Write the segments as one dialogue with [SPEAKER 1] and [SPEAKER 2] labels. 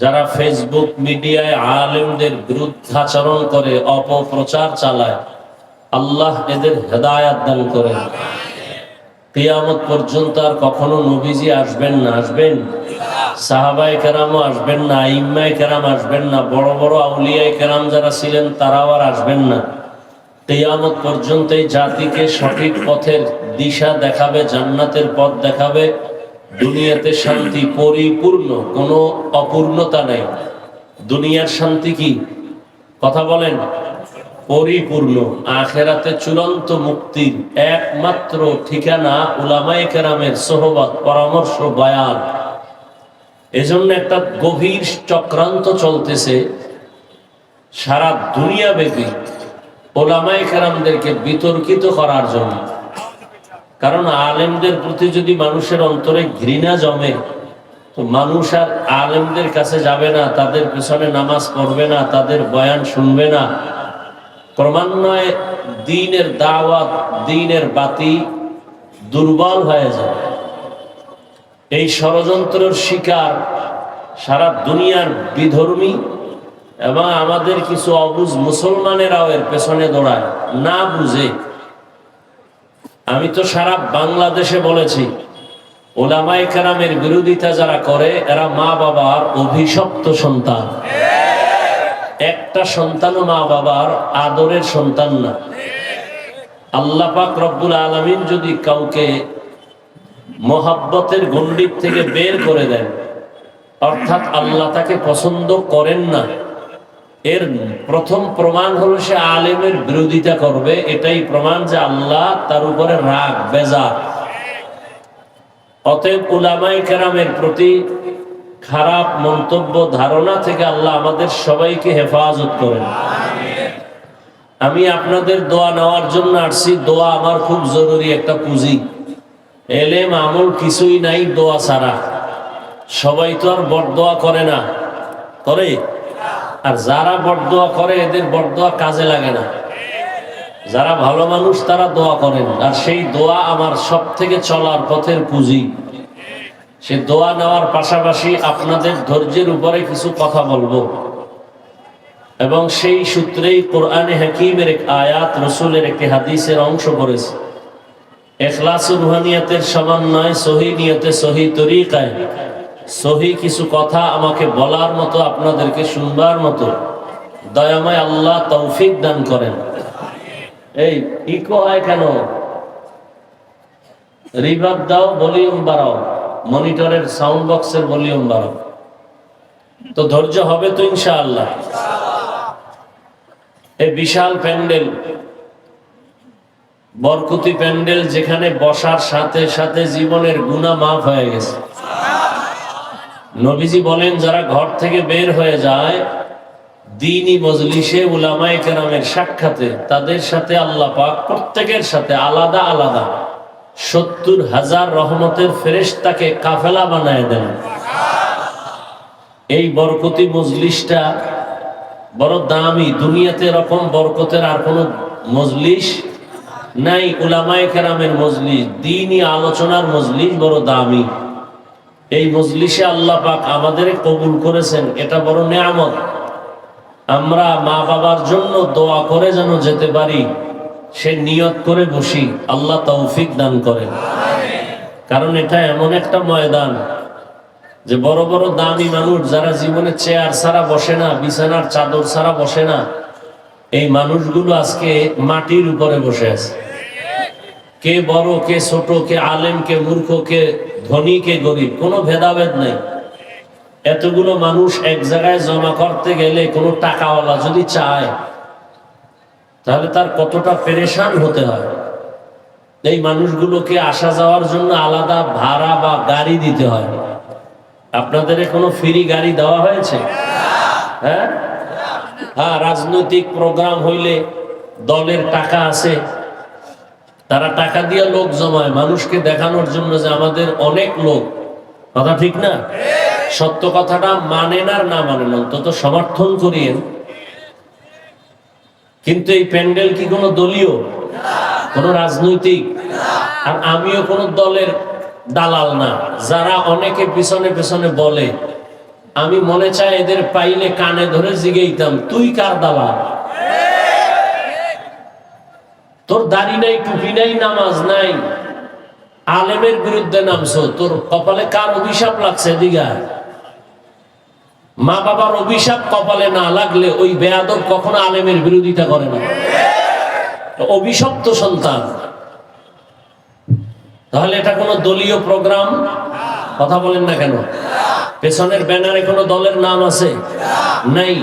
[SPEAKER 1] যারা ফেসবুক মিডিয়ায় আলেমদের বিরুদ্ধাচরণ করে অপপ্রচার চালায়, আল্লাহ এদের হেদায়াত দান করেন কিয়ামত পর্যন্ত আর কখনো নবীজি আসবেন না, আসবেন? সাহাবাই কেরামও আসবেন না ইম্মাই কেরাম আসবেন না, বড় বড় আউলিয়াই কেরাম যারা ছিলেন তারাও আর আসবেন না। কিয়ামত পর্যন্ত এই জাতিকে সঠিক পথের দিশা দেখাবে, জান্নাতের পথ দেখাবে দুনিয়াতে শান্তি পরিপূর্ণ, কোনো অপূর্ণতা নেই। দুনিয়ার শান্তি কি? কথা বলেন। পরিপূর্ণ। আখেরাতে চূড়ান্ত মুক্তির একমাত্র ঠিকানা উলামায়ে কেরামের সোহবত, পরামর্শ, বয়ান। এজন্য একটা গভীর চক্রান্ত চলতেছে। সারা দুনিয়া ব্যাপী ওলামায়ে কেরামদেরকে বিতর্কিত করার জন্য। কারণ আলেমদের প্রতি যদি মানুষের অন্তরে ঘৃণা জমে, তো মানুষ আর আলেমদের কাছে যাবে না, তাদের পেছনে নামাজ পড়বে না, তাদের বয়ান শুনবে না। ক্রমান্বয়ে দিনের দাওয়াত, দিনের বাতি দুর্বল হয়ে যাবে। এই ষড়যন্ত্রের শিকার সারা দুনিয়ার বিধর্মী এবং আমাদের কিছু অবুজ মুসলমানেরাও এর পেছনে দৌড়ায়, না বুঝে। আমি তো সারা বাংলাদেশে বলেছি ওলামাই কারামের বিরোধিতা যারা করে, এরা মা বাবার অভিশপ্ত সন্তান। একটা সন্তানও মা বাবার আদরের সন্তান না। আল্লাহ পাক রব্বুল আলমিন যদি কাউকে মোহাব্বতের গণ্ডির থেকে বের করে দেন, অর্থাৎ আল্লাহ তাকে পছন্দ করেন না এর প্রথম প্রমাণ হলো সে আলেমের বিরোধিতা করবে, এটাই প্রমাণ যে আল্লাহ তার উপরে রাগ, বেজার। অতএব উলামাই কেরামের প্রতি খারাপ মন্তব্য, ধারণা থেকে আল্লাহ আমাদের সবাইকে হেফাজত করেন। আমি আপনাদের দোয়া নেওয়ার জন্য আসছি, দোয়া আমার খুব জরুরি একটা পুঁজি। এলেম আমল কিছুই নাই, দোয়া ছাড়া। সবাই তো আর বরদোয়া করে না। করে আর যারা বরদোয়া করে, এদের বরদোয়া কাজে লাগে না। যারা ভালো মানুষ, তারা দোয়া করেন। আর সেই দোয়া আমার সব থেকে চলার পথের পুঁজি। সে দোয়া নেওয়ার পাশাপাশি আপনাদের ধৈর্যের উপরে কিছু কথা বলব। এবং সেই সূত্রেই কোরআনে হাকিমের এক আয়াত, রসুলের একটি হাদিসের অংশ করেছে এখলাস রুহানিয়াতের সমন্বয়, সহি নিয়তে সহি তরিকায় সহি কিছু কথা আমাকে বলার মতো, আপনাদেরকে শুনবার মতো। দয়াময় আল্লাহ তৌফিক দান করেন। এই ইকো হয় কেন? রিভার দাও, ভলিউম বাড়াও। মনিটরের সাউন্ড বক্সের ভলিউম বাড়াও। তো ধৈর্য হবে তো ইনশাআল্লাহ। এই বিশাল প্যান্ডেল, বরকুতি প্যান্ডেল যেখানে বসার সাথে সাথে জীবনের গুণা মাফ হয়ে গেছে। নবীজি বলেন, যারা ঘর থেকে বের হয়ে যায় দিনই মজলিসে উলামায়ে কেরামের সাক্ষাতে তাদের সাথে আল্লাহ পাক প্রত্যেকের সাথে আলাদা আলাদা সত্তর হাজার রহমতের ফেরেশতাকে কাফেলা বানায় দেন। এই বরকতি মজলিসটা বড় দামি, দুনিয়াতে এরকম বরকতের আর কোন মজলিস নাই। উলামায়ে কেরামের মজলিস দিনই আলোচনার মজলিস বড় দামি। এই মজলিসে আল্লাহ পাক আমাদের কবুল করেছেন, এটা বড় নেয়ামত। আমরা মা বাবার জন্য দোয়া করে যেন যেতে পারি, সে নিয়ত করে বসি, আল্লাহ তৌফিক দান করেন। কারণ এটা এমন একটা ময়দান যে বড় বড় দামি মানুষ যারা জীবনে চেয়ার ছাড়া বসে না, বিছানার চাদর ছাড়া বসে না, এই মানুষগুলো আজকে মাটির উপরে বসে আছে। কে বড়, কে ছোট, কে আলেম, কে মূর্খ, কে ধনী কে গরিব? কোনো ভেদাভেদ নেই। এতগুলো মানুষ এক জায়গায় জমা করতে গেলে কোনো টাকাওয়ালা যদি চায়, তাহলে তার কতটা পেরেশান হতে হয়? এই মানুষগুলোকে আসা যাওয়ার জন্য আলাদা ভাড়া বা গাড়ি দিতে হয়। আপনাদের কোনো ফ্রি গাড়ি দেওয়া হয়েছে? হ্যাঁ? হ্যাঁ রাজনৈতিক প্রোগ্রাম হইলে দলের টাকা আছে। তারা টাকা দিয়ে লোক জমায়, মানুষকে দেখানোর জন্য যে আমাদের অনেক লোক। কথা ঠিক না? সত্য কথাটা মানেন আর না মানেন অন্তত সমর্থন করিয়েন। কিন্তু এই প্যান্ডেল কি কোনো দলীয়? কোন রাজনৈতিক? আর আমিও কোন দলের দালাল না। যারা অনেকে পিছনে পিছনে বলে, আমি মনে চাই এদের পাইলে কানে ধরে জিগেইতাম, তুই কার দালাল? তোর দাড়ি নাই, টুপি নাই, নামাজ নাই। আলেমের বিরুদ্ধে নামছো, তোর কপালে কার অভিশাপ লাগছে দিঘা মা বাবার অভিশাপ কপালে না লাগলে ওই বেয়াদব কখনো আলেমের বিরোধিতা করে না। অভিশপ্ত সন্তান। তাহলে এটা কোনো দলীয় প্রোগ্রাম? কথা বলেন না কেন? পেছনের ব্যানারে কোনো দলের নাম আছে? নাই।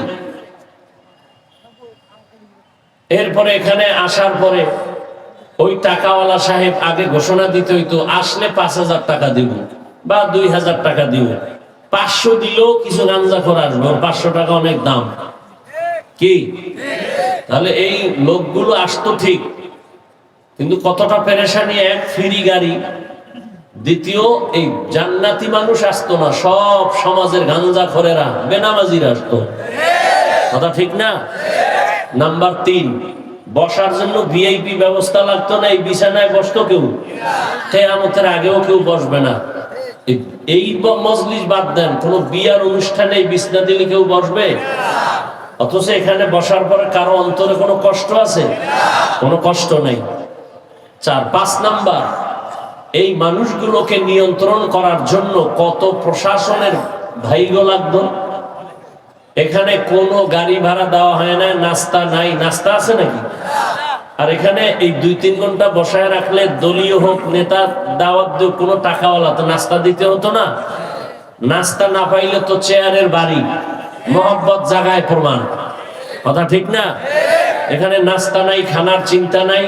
[SPEAKER 1] এরপরে এখানে আসার পরে ওই টাকাওয়ালা সাহেব আগে ঘোষণা দিতে হইতো, আসলে পাঁচ হাজার টাকা দিব বা দুই হাজার টাকা দিব। পাঁচশো দিলেও কিছু গাঞ্জা করে আসবে পাঁচশো টাকা অনেক দাম। কি? তাহলে এই লোকগুলো আসতো ঠিক, কিন্তু কতটা পেরেশানি, এক ফিরি গাড়ি। দ্বিতীয়, এই জান্নাতি মানুষ আসতো না, সব সমাজের গাঞ্জা খরেরা, বেনামাজির আসতো। কথা ঠিক না? নাম্বার তিন, বসার জন্য ভিআইপি ব্যবস্থা লাগতো না, এই বিছানায় বসতো কেউ? কেয়ামতের আগেও কেউ বসবে না। এই- মজলিস বাদ দেন, কোন বিয়ার অনুষ্ঠানে বিছনা দিলে কেউ বসবে? অথচ এখানে বসার পরে কারও অন্তরে কোনো কষ্ট আছে? কোনো কষ্ট নেই। চার, পাঁচ নাম্বার, এই মানুষগুলোকে নিয়ন্ত্রণ করার জন্য কত প্রশাসনের ভাইগো লাগতো? এখানে কোনো গাড়ি ভাড়া দেওয়া হয় না, নাস্তা নাই। নাস্তা আছে নাকি? আর এখানে এই দুই তিন ঘণ্টা বসায় রাখলে দলীয় হোক, নেতা, দাওয়াত দিয়ে কোনো টাকাওয়ালা তো নাস্তা দিতে হতো না। নাস্তা না পাইলে তো চেয়ারের বাড়ি মোহাম্মত জাগায় প্রমাণ। কথা ঠিক না? এখানে নাস্তা নাই, খানার চিন্তা নাই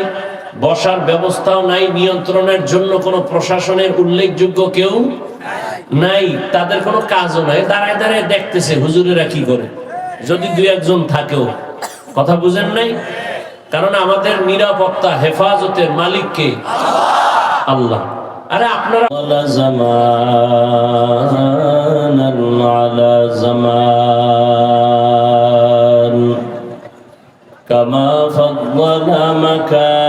[SPEAKER 1] বসার ব্যবস্থাও নাই, নিয়ন্ত্রণের জন্য কোনো প্রশাসনের উল্লেখযোগ্য কেউ নাই, তাদের কোনো কাজও নাই। দাঁড়ায় দাঁড়ায় দেখতেছে হুজুরেরা কি করে। যদি দুই একজন থাকেও। কথা বুঝেন নাই? কারণ আমাদের নিরাপত্তা, হেফাজতের মালিককে আল্লাহ। আরে আপনারা কমা কামা মকা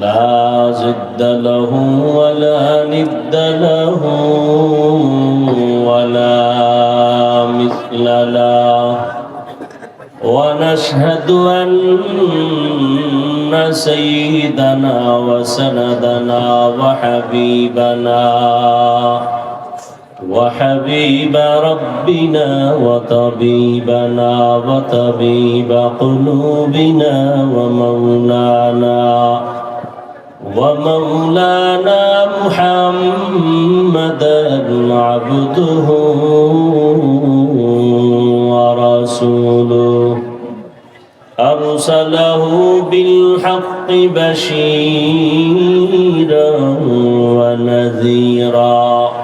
[SPEAKER 1] لا ضد له ولا ند له ولا مثل له. ونشهد أن سيدنا وسندنا وحبيبنا وحبيب ربنا وطبيبنا وطبيب قلوبنا ومولانا ومولانا محمدا عبده ورسوله. أرسله بالحق بشيرا ونذيرا.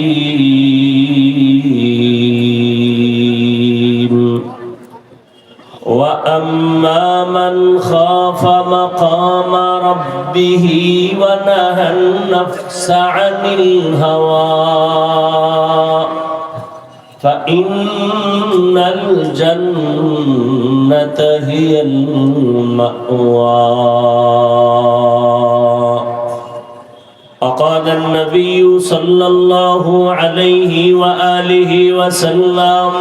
[SPEAKER 1] ربه ونهى النفس عن الهوى. فإن الجنة هي المأوى. وقال النبي صلى الله عليه وآله وسلم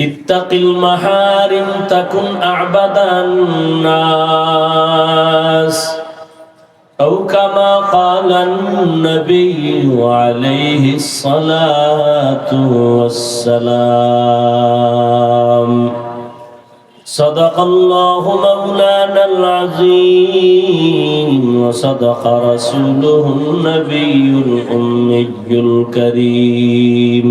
[SPEAKER 1] اتق المحارم تكن أعبد الناس. أو كما قال النبي عليه الصلاة والسلام. صدق الله مولانا العظيم وصدق رسوله النبي الأمي الكريم.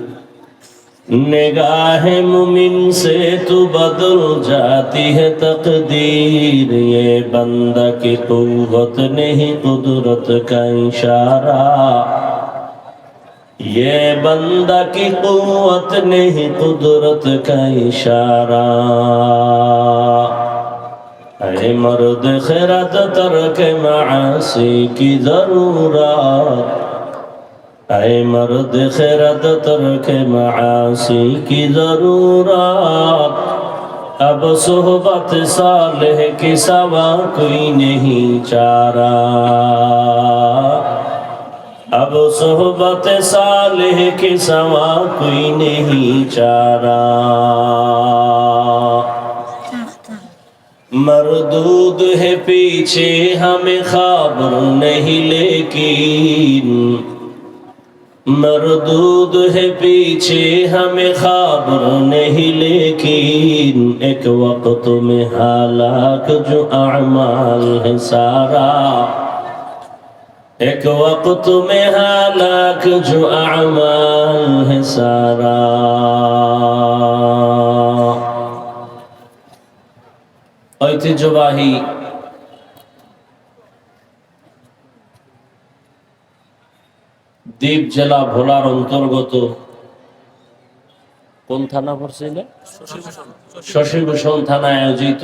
[SPEAKER 1] نگاہ ممن سے تو بدل جاتی ہے تقدیر یہ بندہ کی قوت نہیں قدرت کا اشارہ یہ بندہ کی قوت نہیں قدرت کا اشارہ اے مرد خیرت ترک معاسی کی ضرورت اے مرد خیرت ترک معاصی کی ضرورت اب صحبت صالح کے سوا کوئی نہیں چارہ اب صحبت صالح کے سوا کوئی نہیں چارہ مردود ہے پیچھے ہمیں خبر نہیں لیکن مردود ہے پیچھے ہمیں خبر نہیں لیکن ایک وقت میں حالات جو اعمال ہے سارا ایک وقت میں حالات جو اعمال ہے سارا ঐতিহ্যবাহী দ্বীপ জেলা ভোলার অন্তর্গত কোন থানা পড়ছিল? শশীভূষণ থানায় আয়োজিত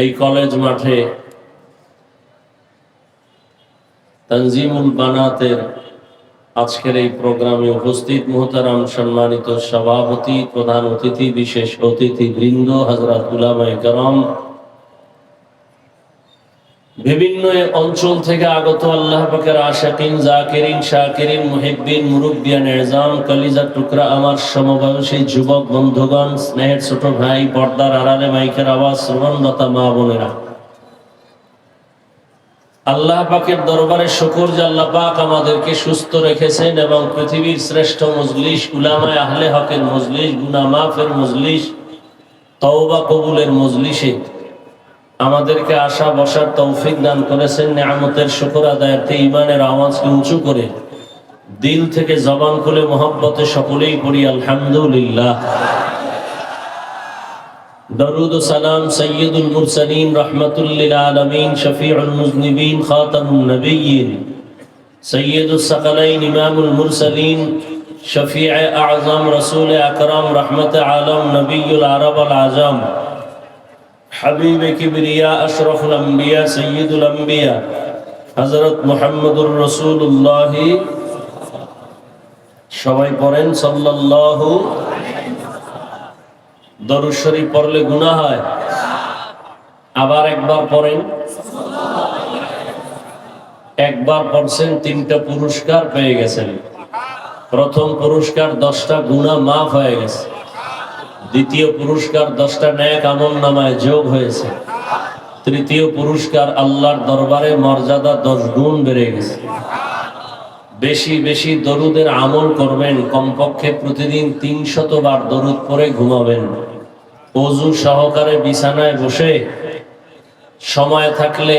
[SPEAKER 1] এই কলেজ মাঠে তনজিমুল বানাতের আজকের এই প্রোগ্রামে উপস্থিত মোহতারাম সম্মানিত সভাপতি, প্রধান অতিথি, বিশেষ অতিথি বৃন্দ হজরত উলামায় করম বিভিন্ন অঞ্চল থেকে আগত আল্লাহ পাকের আশাকিন, জাকিরিন, শাকিরিন, মুহিব্বিন, মুরব্বিয়ান, এজাম কলিজা টুকরা, আমার সমবয়সী যুবক বন্ধুগণ, স্নেহের ছোট ভাই, পর্দার আড়ালে মাইকের আওয়াজ শ্রবণলতা মা বোনেরা। আল্লাহ পাকের দরবারে শুকুর যে আল্লাহ পাক আমাদেরকে সুস্থ রেখেছেন এবং পৃথিবীর শ্রেষ্ঠ মজলিস, উলামায় আহলে হকের মজলিস গুনা মাফের মজলিস, তওবা কবুলের মজলিসে আমাদেরকে আশা বসার তৌফিক দান করেছেন নিয়ামতের শুকর আদায়ার্থে ইমানের আওয়াজকে উঁচু করে দিল থেকে জবান খুলে মোহাব্বতে সকলেই পড়ি আলহামদুলিল্লাহ درود و سلام سید المرسلین رحمت للعالمین شفیع المذنبین خاتم النبیین سید الثقلین امام المرسلین شفیع اعظم رسول اکرم رحمت عالم نبی العرب العظم হাবিবে কিবরিয়া আশরাফুল আম্বিয়া সৈয়দুল আম্বিয়া, হযরত মুহাম্মদুর রাসূলুল্লাহ। সবাই পড়েন, সাল্লাল্লাহু দরুদ শরীফ পড়লে গুনাহ হয়। আবার একবার পড়েন। একবার পড়ছেন, তিনটা পুরস্কার পেয়ে গেছেন। প্রথম পুরস্কার দশটা গুণা মাফ হয়ে গেছে। দ্বিতীয় পুরস্কার দশটা ন্যাক আমল নামায় যোগ হয়েছে। তৃতীয় পুরস্কার আল্লাহর দরবারে মর্যাদা দশ গুণ বেড়ে গেছে। বেশি বেশি দরুদের আমল করবেন, কমপক্ষে প্রতিদিন তিনশত বার দরুদ পরে ঘুমাবেন। অজু সহকারে বিছানায় বসে সময় থাকলে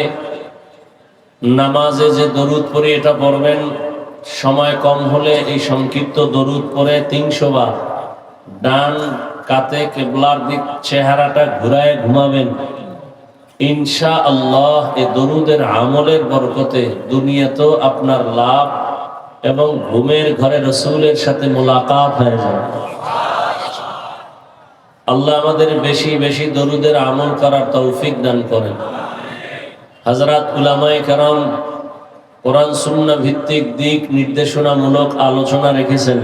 [SPEAKER 1] নামাজে যে দরুদ পড়ি এটা পড়বেন, সময় কম হলে এই সংক্ষিপ্ত দরুদ পরে তিনশো বার। ডান কাতে কেবলার দিক চেহারাটা ঘুরায় ঘুমাবেন। ইনশা আল্লাহ এ দরুদের আমলের বরকতে দুনিয়াতেও আপনার লাভ এবং ঘুমের ঘরে রসুলের সাথে মোলাকাত হয়ে যাবে। আল্লাহ আমাদের বেশি বেশি দরুদের আমল করার তৌফিক দান করেন। হজরত উলামায় কারাম কোরআন সুন্না ভিত্তিক দিক নির্দেশনামূলক আলোচনা রেখেছেন।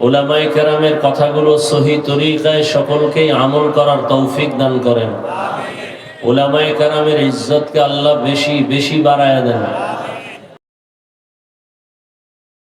[SPEAKER 1] ওলামাই কেরামের কথাগুলো সহি তরিকায় সকলকেই আমল করার তৌফিক দান করেন। ওলামাই কেরামের ইজ্জতকে আল্লাহ বেশি বেশি বাড়ায় দেন।